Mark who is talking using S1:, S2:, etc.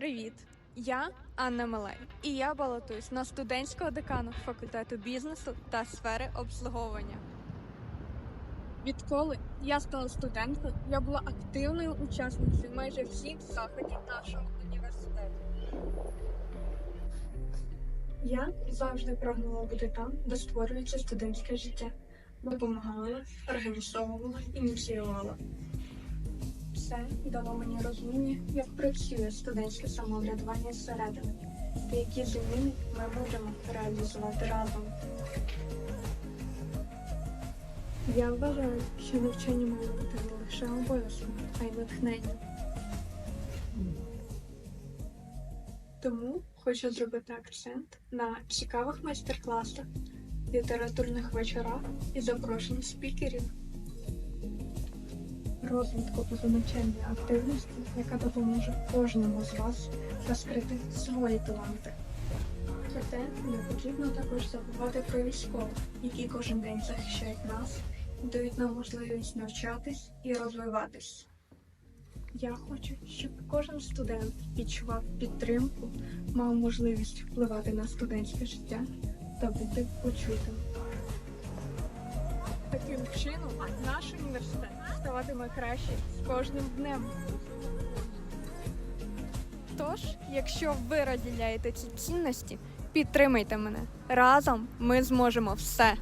S1: Привіт! Я Анна Малей, і я балотуюсь на студентського декану факультету бізнесу та сфери обслуговування. Відколи я стала студенткою, я була активною учасницею майже всіх заходів нашого університету. Я завжди прагнула бути там, де створюється студентське життя. Допомагала, організовувала, ініціювала. Це дало мені розуміння, як працює студентське самоврядування зсередини, та які зміни ми можемо реалізувати разом. Я вважаю, що навчання має бути не лише обов'язком, а й натхненням. Тому хочу зробити акцент на цікавих майстер-класах, літературних вечорах і запрошенні спікерів розвитку позаначальної активності, яка допоможе кожному з вас розкрити свої таланти. Проте не потрібно також забувати про військових, які кожен день захищають нас, дають нам можливість навчатись і розвиватись. Я хочу, щоб кожен студент відчував підтримку, мав можливість впливати на студентське життя та бути почутим. Таким чином, наш університет ставатиме краще з кожним днем. Тож, якщо ви розділяєте ці цінності, підтримайте мене. Разом ми зможемо все.